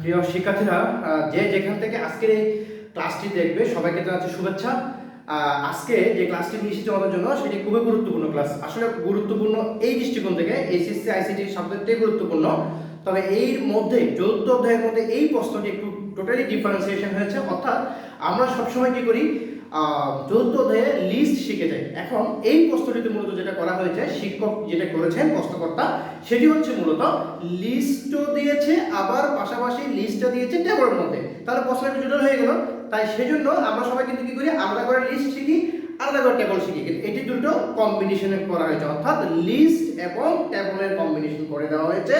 প্রিয় শিক্ষার্থীরা যে যেখান থেকে আজকের এই ক্লাসটি দেখবে, সবাইকে জানাচ্ছি শুভেচ্ছা। আজকে যে ক্লাসটি নিয়ে এসেছে আমাদের জন্য, সেটি খুবই গুরুত্বপূর্ণ ক্লাস। আসলে গুরুত্বপূর্ণ এই দৃষ্টিকোণ থেকে এইচএসসি আইসিটি সাবজেক্টটাই গুরুত্বপূর্ণ। তবে এর মধ্যে চৌদ্দ অধ্যায়ের মধ্যে এই প্রশ্নটি একটু টোটালি ডিফারেন্সিয়েশন হয়েছে। অর্থাৎ আমরা সবসময় কি করি আহ, চৌদ্দ অধ্যায়ে লিস্ট শিখে যাই এখন এই প্রশ্নটিতে মূলত যেটা করা হয়েছে শিক্ষক যেটা করেছেন প্রশ্নকর্তা সেটি হচ্ছে মূলত লিস্টও দিয়েছে আবার পাশাপাশি লিস্টটা দিয়েছে টেবলের মধ্যে। তাহলে প্রশ্নটা জটিল হয়ে গেল। তাই সেজন্য আমরা সবাই কিন্তু কি করি? আলাদা করে লিস্ট শিখি আলাদা করে টেবল শিখি। কিন্তু এটি দুটো কম্বিনেশনে করা হয়েছে। অর্থাৎ লিস্ট এবং টেবলের কম্বিনেশন করে দেওয়া হয়েছে।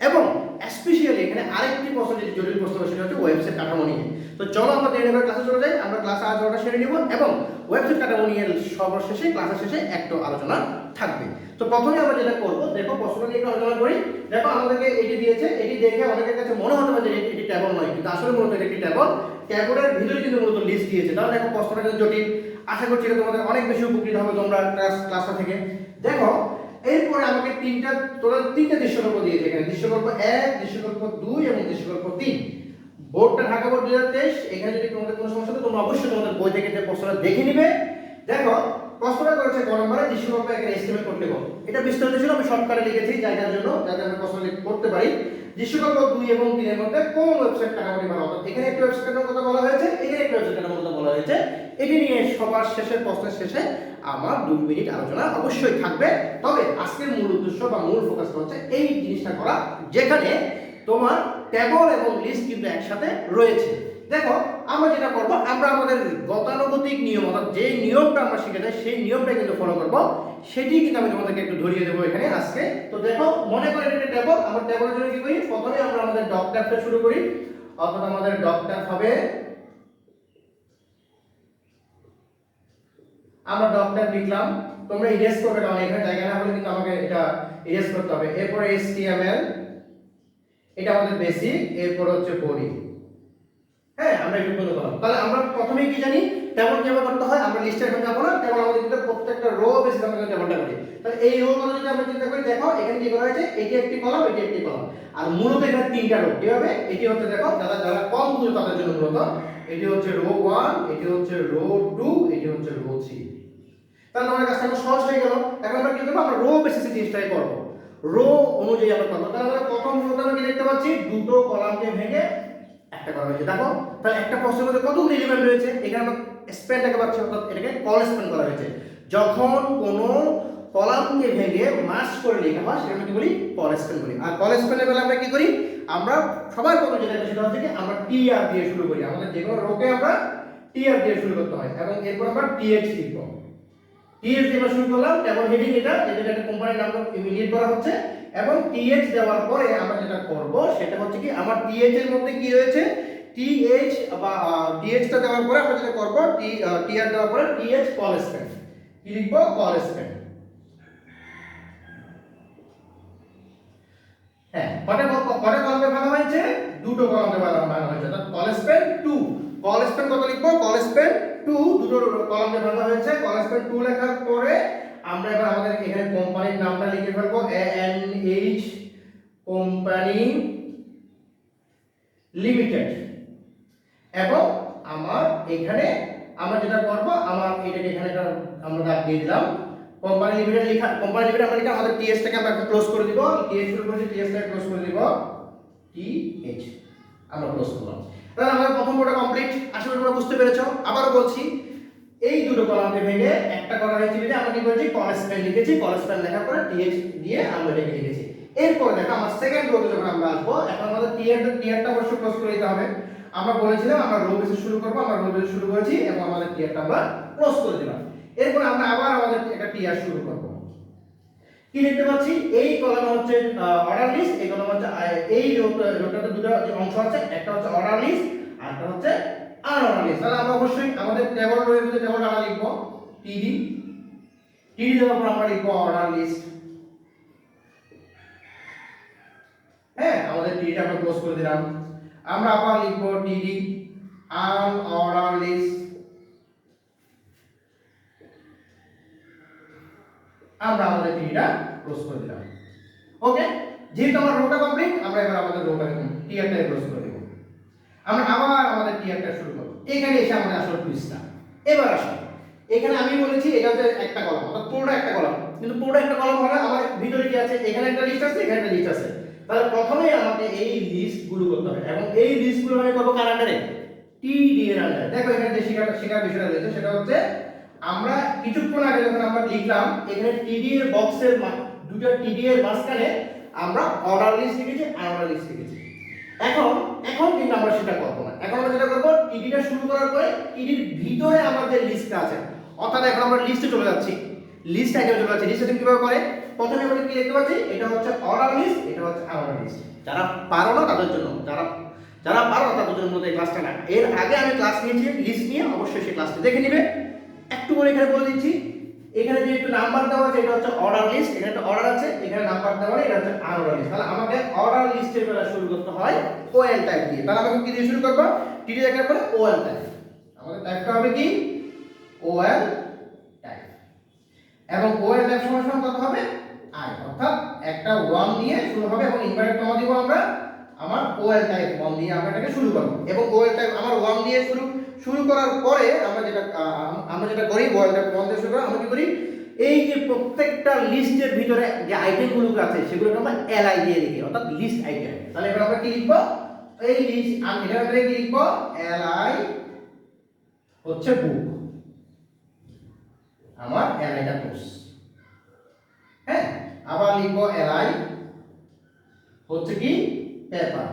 এবং স্পেশালি এখানে আরেকটি প্রশ্ন যেটি জটিল প্রশ্ন সেটা হচ্ছে ওয়েবসাইট কাঠামো নিয়ে। তো চলো আমরা দেরি করে ক্লাসে চলে যাই। আমরা ক্লাসে ওটা সেরে নিব এবং ওয়েবসাইট কাঠামো নিয়ে সর্বশেষে ক্লাসের শেষে একটু আলোচনা থাকবে। তো প্রথমে আমরা যেটা করব, দেখো প্রশ্ন নিয়ে একটু আলোচনা করি। দেখো আমাদেরকে এটি দিয়েছে। এটি দেখে অনেকের কাছে মনে হতে পারে যে এটি- ট্যাবল নয়, কিন্তু আসলে মূলত এটি ট্যাবল ট্যাবলের ভিতরে কিন্তু মূলত লিস্ট দিয়েছে। তাহলে দেখো প্রশ্নটা কিন্তু জটিল। আশা করছি এটা তোমাদের অনেক বেশি উপকৃত হবে তোমরা ক্লাস ক্লাসটা থেকে। দেখো, এরপরে আমাকে তিনটা, তোরা তিনটা দৃশ্যকল্প দিয়েছে এখানে। দৃশ্যকল্প এক, দৃশ্যকল্প দুই এবং দৃশ্যকল্প তিন। বোর্ডটা ঢাকা বোর্ড দুই হাজার তেইশ। এখানে যদি তোমাদের কোনো সমস্যা থাকে তোমরা অবশ্যই তোমাদের বই থেকে যে প্রশ্নটা দেখে নিবে। দেখো, প্রশ্নটা করেছে ক নম্বরে, দৃশ্যকল্প এখানে এস্টিমেট করতে এটা বিস্তারিত ছিল, আমি শর্টকাটে লিখেছি জায়গার জন্য যাতে আমরা প্রশ্ন করতে পারি। দৃশ্যকল্প দুই এবং তিনের মধ্যে কোন ওয়েবসাইট টাকা ভালো অর্থাৎ এখানে একটা ওয়েবসাইট কথা বলা হয়েছে, এখানে একটা ওয়েবসাইট কথা বলা হয়েছে। এটি নিয়ে সবার শেষে, প্রশ্নের শেষে আমার দুই মিনিট আলোচনা অবশ্যই থাকবে। তবে আজকের মূল উদ্দেশ্য বা মূল ফোকাসটা হচ্ছে এই জিনিসটা করা, যেখানে তোমার টেবল এবং লিস্ট কিন্তু একসাথে রয়েছে। দেখো, আমরা যেটা করব, আমরা আমাদের গতানুগতিক নিয়ম, অর্থাৎ যে নিয়মটা আমরা শিখে যাই সেই নিয়মটা কিন্তু ফলো করব। সেটি কিন্তু আমি তোমাদেরকে একটু ধরিয়ে দেবো এখানে আজকে। তো দেখো, মনে করে এটা টেবল আমরা টেবলের জন্য কি করি? প্রথমে আমরা আমাদের ডক ট্যাপটা শুরু করি। অর্থাৎ আমাদের ডক হবে, আমরা ডক ট্যাপ লিখলাম। তোমরা ইরেজ করবে, কারণ এখানে জায়গা না হলে কিন্তু আমাকে এটা ইরেজ করতে হবে। এরপরে HTML, এটা আমাদের বেসিক এরপর হচ্ছে বডি আমরা একটু বলে দিলাম তাহলে আমরা প্রথমেই কি জানি টেবল কীভাবে করতে হয়, আমরা লিস্টে এখন যাব না টেবল আমাদের কিন্তু প্রত্যেকটা রো বেসিস আমরা টেবলটা করি তাহলে এই রো গুলো যদি আমরা চিন্তা করি, দেখো, এখানে কি করা হয়েছে, এটি একটি কলাম এটি একটি কলাম আর মূলত এখানে তিনটা রো কীভাবে? এটি হচ্ছে, দেখো, যারা যারা কম বুঝে তাদের জন্য মূলত, এটি হচ্ছে রো 1 এটি হচ্ছে রো 2 এটি হচ্ছে রো 3 তাহলে আমাদের কাজটা এখন সহজ হয়ে গেল। এখন আমরা কি করব? আমরা রো বেসিসে জিনিসটাই করব। রো অনুযায়ী আমরা করব। তাহলে আমরা প্রথম রোতে আমরা কি দেখতে পাচ্ছি? দুটো কলামকে ভেঙে একটা করা হয়েছে দেখো, তাহলে একটা প্রশ্নের মধ্যে কতগুলো এলিমেন্ট রয়েছে? এখানে আমরা স্প্যানটাকে পাচ্ছি, অর্থাৎ এটাকে কল স্প্যান করা হয়েছে। যখন কোনো কলামকে ভেঙে মাস করে লেখা হয় সেটা কি বলি? কল স্প্যান বলি। আর কল স্প্যানের বেলা আমরা কি করি? আমরা সবার প্রথমে যেটা সেটা হচ্ছে কি, আমরা টিআর দিয়ে শুরু করি। আমাদের যে কোনো রোকে আমরা টি আর দিয়ে শুরু করতে হয়। এবং এরপর আমরা টিএইচ লিখব। টিএইচ দিয়ে শুরু করলাম এবং হেডিং এটা যেটা একটা কোম্পানির নাম ইমিডিয়েট করা হচ্ছে। এবং টিএইচ দেওয়ার পরে আমরা যেটা করব, সেটা হচ্ছে কি আমার টিএইচ এর মধ্যে কি রয়েছে? টিএইচ বা টিএইচ টা দেওয়ার পরে আমরা যেটা করব টি টিআর দেওয়ার পরে টিএইচ কল স্প্যান কি লিখব? কল স্প্যান হ্যাঁ কটা কলমে হয়েছে? দুটো কলমে ভাঙা হয়েছে। অর্থাৎ কল স্প্যান 2 কল স্প্যান কত 2 দুটো কলমে ভাঙা হয়েছে। কল স্প্যান 2 লেখার পরে আমরা এবার আমাদের এখানে কোম্পানির নামটা লিখে ফেলব এন এইচ কোম্পানি লিমিটেড এবং আমার এখানে আমরা যেটা করব, আমার এটাকে এখানে একটা আমরা দাগ দিয়ে দিলাম। কোম্পানি লিমিটেড লেখা কোম্পানি লিমিটেড আমরা লিখে আমাদের টিএস টাকে আমরা ক্লোজ করে দিব। টিএস শুরু করেছি টিএস টাকে ক্লোজ করে দিব। টিএইচ আমরা ক্লোজ করলাম। তাহলে আমাদের প্রথম কোটা কমপ্লিট আশা করি তোমরা বুঝতে পেরেছ। আবারও বলছি এই দুটো কলামকে ভেঙে একটা করা হয়েছে যে আমরা কি করেছি? স্পেল লিখেছি স্পেল লেখার পরে টিএইচ দিয়ে আমরা এটাকে লিখেছি এরপর দেখো, আমার সেকেন্ড রোতে যখন আমরা আসব, এখন আমাদের টিয়ার টিয়ারটা অবশ্যই ক্লোজ করে দিতে হবে। আমরা বলেছিলাম আমরা রো বেসে শুরু করব, আমরা রো বেসে শুরু করেছি, এবং আমাদের টিয়ারটা আমরা ক্লোজ করে দিলাম। এরপর আমরা আবার আমাদের একটা টিয়ার শুরু করব। কি দেখতে পাচ্ছি? এই কলাম হচ্ছে অর্ডার লিস্ট এই কলাম হচ্ছে এই রোটা- রোটাতে দুটো অংশ আছে, একটা হচ্ছে অর্ডার লিস্ট আর একটা হচ্ছে আনঅর্ডার তাহলে আমরা অবশ্যই আমাদের টেবল রয়েছে মধ্যে টেবলটা আমরা লিখব। টিডি টিডি দেওয়ার পর আমরা লিখব অর্ডার লিস্ট হ্যাঁ আমাদের টিডিটা আমরা ক্লোজ করে দিলাম। আমরা আবার লিখব টিডি আনঅর্ডার লিস্ট আমরা আমাদের টিডিটা ক্লোজ করে দিলাম। ওকে যেহেতু আমার রোটা কমপ্লিট আমরা এবার আমাদের রোটাকে টিয়ার টাইপ ক্লোজ করে দেব। আমরা আবার আমাদের টিয়ার টাইপ শুরু করব। এখানে এসে আমাদের আসল টুইস্টটা এবার আসো এখানে আমি বলেছি, এটা হচ্ছে একটা কলাম, অর্থাৎ পুরোটা একটা কলাম। কিন্তু পুরোটা একটা কলাম হলে আমার ভিতরে কি আছে? এখানে একটা লিস্ট আছে, এখানে একটা লিস্ট আছে। তাহলে প্রথমেই আমাকে এই লিস্টগুলো করতে হবে। এবং এই লিস্টগুলো আমি করব কার আন্ডারে টিডি এর আন্ডারে দেখো, এখানে যে শেখার শেখার বিষয়টা রয়েছে, সেটা হচ্ছে আমরা কিছুক্ষণ আগে যখন আমরা লিখলাম, এখানে টিডি এর বক্সের দুটো টিডি এর মাঝখানে আমরা অর্ডার লিস্ট লিখেছি আনঅর্ডার লিস্ট লিখেছি। এখন এখন কিন্তু আমরা সেটা করব এখন আমরা যেটা করব টিডিটা শুরু করার পরে টিডির ভিতরে আমাদের লিস্টটা আছে। অর্থাৎ এখন আমরা লিস্টে চলে যাচ্ছি। লিস্ট আইটেমে চলে যাচ্ছি। লিস্ট আইটেম কীভাবে করে? প্রথমে আমরা কি দেখতে পাচ্ছি? এটা হচ্ছে অর্ডার লিস্ট এটা হচ্ছে আনঅর্ডার লিস্ট যারা পারো না তাদের জন্য, যারা যারা পারো না তাদের জন্য এই ক্লাসটা না। এর আগে আমি ক্লাস নিয়েছি লিস্ট নিয়ে অবশ্যই সেই ক্লাসটা দেখে নিবে। একটু করে এখানে বলে দিচ্ছি। এখানে যে একটু নাম্বার দেওয়া আছে, এটা হচ্ছে অর্ডার লিস্ট এখানে একটা অর্ডার আছে, এখানে নাম্বার দেওয়া নেই, এটা হচ্ছে আনঅর্ডার লিস্ট তাহলে আমাকে লিস্টের বেলা শুরু করতে হয় ওএল টাইপ দিয়ে। তাহলে আমাকে কি দিয়ে শুরু করব? টিডি দেখার পরে ওএল টাইপ আমাদের টাইপটা হবে কি? ওএল টাইপ এবং ওএল টাইপ সমান সমান কত হবে? আই অর্থাৎ একটা ওয়ান দিয়ে শুরু হবে এবং ইনভার্টেড কমা দিব আমরা আমার ওএল টাইপ ওয়ান দিয়ে আমরা এটাকে শুরু করব। এবং ওএল টাইপ আমার ওয়ান দিয়ে শুরু শুরু করার পরে আমরা যেটা আমরা যেটা করি ওএল টাইপ ওয়ান দিয়ে শুরু করি আমরা কি করি? এই যে প্রত্যেকটা লিস্টের ভিতরে যে আইটেমগুলো আছে, সেগুলোকে আমরা এলআই দিয়ে লিখি, অর্থাৎ লিস্ট আইটেম তাহলে এবার আমরা কি লিখব? এই লিস্ট আমি এটার ভিতরে কি লিখব? এলআই হচ্ছে বুক আমার এলআইটা কোর্স হ্যাঁ? আবার লিখব এলআই হচ্ছে কি? পেপার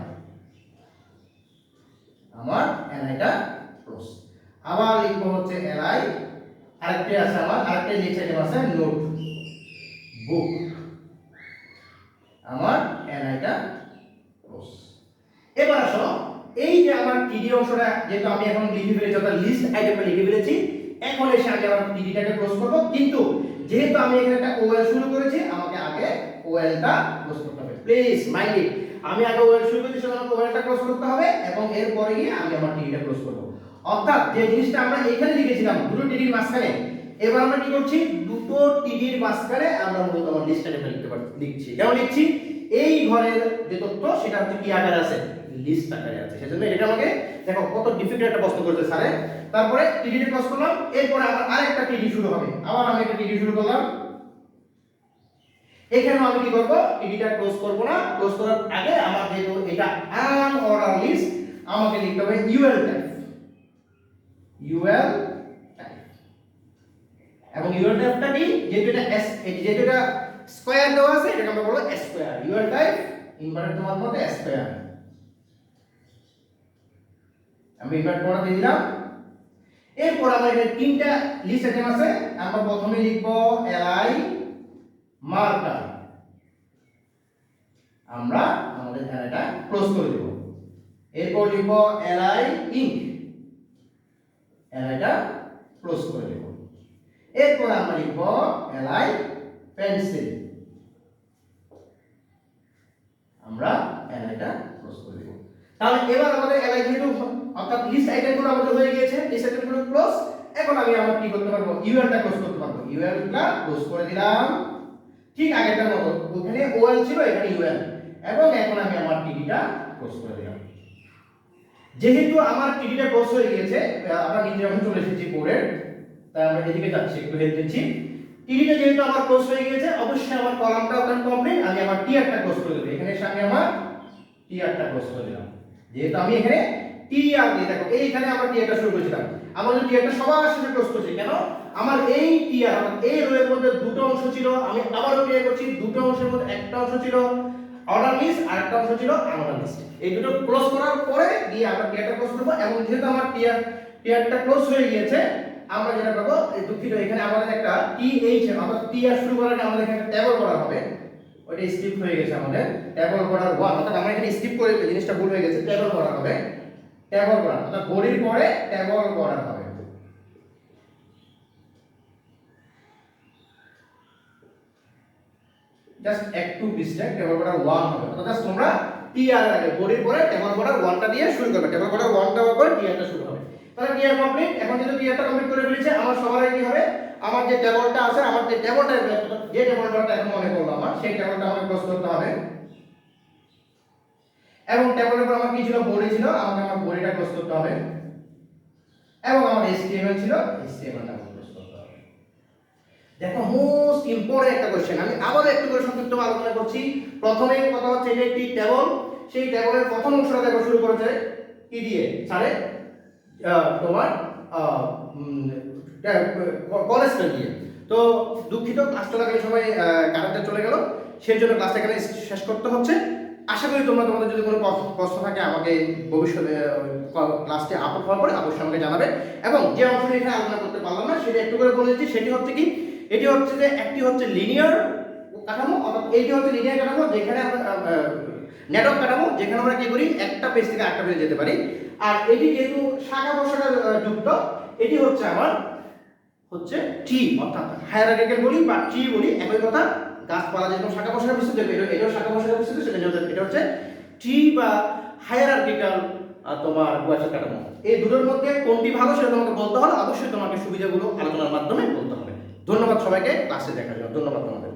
আমার এলআইটা কোর্স আবার লিখব হচ্ছে এলআই আরেকটি আছে আমার আরেকটি লিখে দেব আছে নোট বুক আমার এলআইটা ক্লোজ এবার আসো, এই যে আমার টিডি অংশটা, যেহেতু আমি এখন লিখে ফেলেছি, অর্থাৎ লিস্ট আইটেমটা লিখে ফেলেছি, এখন এসে আমি আমার টিডিটাকে ক্লোজ করব। কিন্তু যেহেতু আমি এখানে একটা ওএল শুরু করেছি, আমাকে আগে ওএলটা ক্লোজ করতে হবে। প্লিজ মাইন্ড আমি আগে ওএল শুরু করেছি সেটা আমাকে ওএলটা ক্লোজ করতে হবে, এবং এরপরে গিয়ে আমি আমার টিডিটা ক্লোজ করব। অর্থাৎ যে জিনিসটা আমরা এখানে লিখেছিলাম, দুটো টিডির মাঝখানে, এবার আমরা কি করছি? দুটো টিডির মাঝখানে আমরা মূলত আমার লিস্টটা লিখতে লিখছি। কেমন লিখছি? এই ঘরের যে তথ্য, সেটা হচ্ছে কি আকারে আছে? লিস্ট আকারে আছে। সেজন্য এটা আমাকে, দেখো, কত ডিফিকাল্ট একটা প্রশ্ন করেছে স্যারে তারপরে টিডি ক্রস করলাম, এরপরে আমার আরেকটা টিডি শুরু হবে। আবার আমি একটা টিডি শুরু করলাম। এখানে আমি কি করব? টিডিটা ক্লোজ করব না। ক্লোজ করার আগে আমার যেহেতু এটা আনঅর্ডার লিস্ট আমাকে লিখতে হবে ইউএল টাইপ ইউএল এবং ইউএল টাইপটা কি? যেহেতু এটা এস যেহেতু এটা স্কয়ার দেওয়া আছে, এটাকে আমরা বলব স্কয়ার ইউএল টাইপ ইনভার্টেড তোমার মধ্যে স্কয়ার আমি ইনভার্ট করা দিয়ে দিলাম। এরপর আমার এখানে তিনটা লিস্ট আইটেম আছে। আমরা প্রথমে লিখব এলআই মার্কার আমরা আমাদের এলাইটা ক্লোজ করে দেব। এরপর লিখব এলআই ইঙ্ক এলাইটা ক্লোজ করে দেব এরপর আমরা লিখব এলআই পেন্সিল আমরা এলাইটা ক্লোজ করে দেব তাহলে এবার আমাদের এলআই যেহেতু অর্থাৎ লিস্ট আইটেমগুলো আমাদের হয়ে গিয়েছে লিস্ট আইটেমগুলো ক্লোজ এখন আমি আমার কি করতে পারব? ইউএলটা ক্লোজ করতে পারব। ইউএলটা ক্লোজ করে দিলাম। ঠিক আগেরটার মতো। ওখানে ওএল ছিল, এখানে ইউএল এবং এখন আমি আমার টিডিটা ক্লোজ করে দিলাম। যেহেতু আমার টিডিটা ক্লোজ হয়ে গিয়েছে আমরা নিচে যখন চলে এসেছি বোর্ডের তাই আমরা এদিকে যাচ্ছি, একটু হেল্প দিচ্ছি টিডিটা যেহেতু আমার ক্লোজ হয়ে গিয়েছে, অবশ্যই আমার কলামটা ওখানে কমপ্লিট আমি আমার টিআরটা ক্লোজ করে দেবো। এখানে সামনে আমি আমার টিআরটা ক্লোজ করে দিলাম। যেহেতু আমি এখানে টিআর দিয়ে, দেখো, এইখানে আমার টিআরটা শুরু করেছিলাম। আমার যে টিআরটা সবার সাথে ক্লোজ করছি, কেন? আমার এই টিআর অর্থাৎ এই রোয়ের মধ্যে দুটো অংশ ছিল, আমি আবারও ক্লিয়ার করছি, দুটো অংশের মধ্যে একটা অংশ ছিল। অর্ডার আর একটা অংশ ছিল এই দুটো ক্লোজ করার পরে গিয়ে করব এবং যেহেতু আমার টিআরটা ক্লোজ হয়ে আমরা যেটা এখানে আমাদের একটা টিএইচ অর্থাৎ টিআর শুরু ট্যাবল করা হবে। ওইটা হয়ে গেছে আমাদের। করার স্কিপ করে জিনিসটা ভুল হয়ে গেছে ট্যাবল করা হবে। ট্যাবল করা, অর্থাৎ বডির পরে ট্যাবল করা হবে। জাস্ট একটু ডিস্ট্যাক্ট টেবল বর্ডার 1 হবে। অর্থাৎ just তোমরা টিআর আগে বডির পরে টেবল বর্ডার 1টা দিয়ে শুরু করবে। টেবল বর্ডার 1টা হওয়ার পরে টিআরটা শুরু হবে। তাহলে টিআর কমপ্লিট এখন যেহেতু টিআরটা কমপ্লিট করে ফেলেছে, আমার সবার আগে কি হবে? আমার যে টেবলটা আছে, আমার যে টেবলটা যে টেবলটা এখন মনে করল আমার, সেই টেবলটা আমাকে ক্লোজ করতে হবে। এবং টেবলের পর আমার কি ছিল? বডি ছিল। আমাকে আমার বডিটা ক্লোজ করতে হবে। এবং আমার HTML ছিল। HTML টা ক্লোজ করতে হবে দেখো মোস্ট ইম্পর্টেন্ট একটা কোশ্চেন আমি আবার একটু করে সংক্ষিপ্ত আলোচনা করছি। প্রথমে কথা হচ্ছে এটা একটি টেবল সেই টেবলের প্রথম অংশটা দেখো, শুরু করেছে কি দিয়ে? স্যারে তোমার কলেজ দিয়ে। তো দুঃখিত ক্লাস চলাকালীন সময় কারেন্টটা চলে গেল। সেই জন্য ক্লাসটা এখানে শেষ করতে হচ্ছে। আশা করি তোমরা, তোমাদের যদি কোনো প্রশ্ন- থাকে, আমাকে ভবিষ্যতে ক্লাসটি আপলোড হওয়ার পরে অবশ্যই আমাকে জানাবে। এবং যে অংশটি এখানে আলোচনা করতে পারলাম না, সেটা একটু করে বলে দিচ্ছি। সেটি হচ্ছে কি এটি হচ্ছে যে একটি হচ্ছে লিনিয়ার কাঠামো, অর্থাৎ এইটি হচ্ছে লিনিয়ার কাঠামো, যেখানে নেটওয়ার্ক কাঠামো, যেখানে আমরা কি করি, একটা পেজ থেকে আরেকটা পেজে যেতে পারি। আর এটি যেহেতু শাখা প্রশাখা যুক্ত, এটি হচ্ছে আমার, হচ্ছে ট্রি অর্থাৎ হায়ারার্কিক্যাল বলি বা ট্রি বলি, একই কথা, গাছপালা যেরকম শাখা প্রশাখা বিস্তৃত এটা এটাও শাখা প্রশাখা বিস্তৃত সেটা এটা হচ্ছে ট্রি বা হায়ারার্কিক্যাল তোমার ওয়েবসাইট কাঠামো। এই দুটোর মধ্যে কোনটি ভালো, সেটা তোমাকে বলতে হলে অবশ্যই তোমাকে সুবিধাগুলো আলোচনার মাধ্যমে বলতে হবে। ধন্যবাদ সবাইকে ক্লাসে দেখার জন্য। ধন্যবাদ তোমাদের।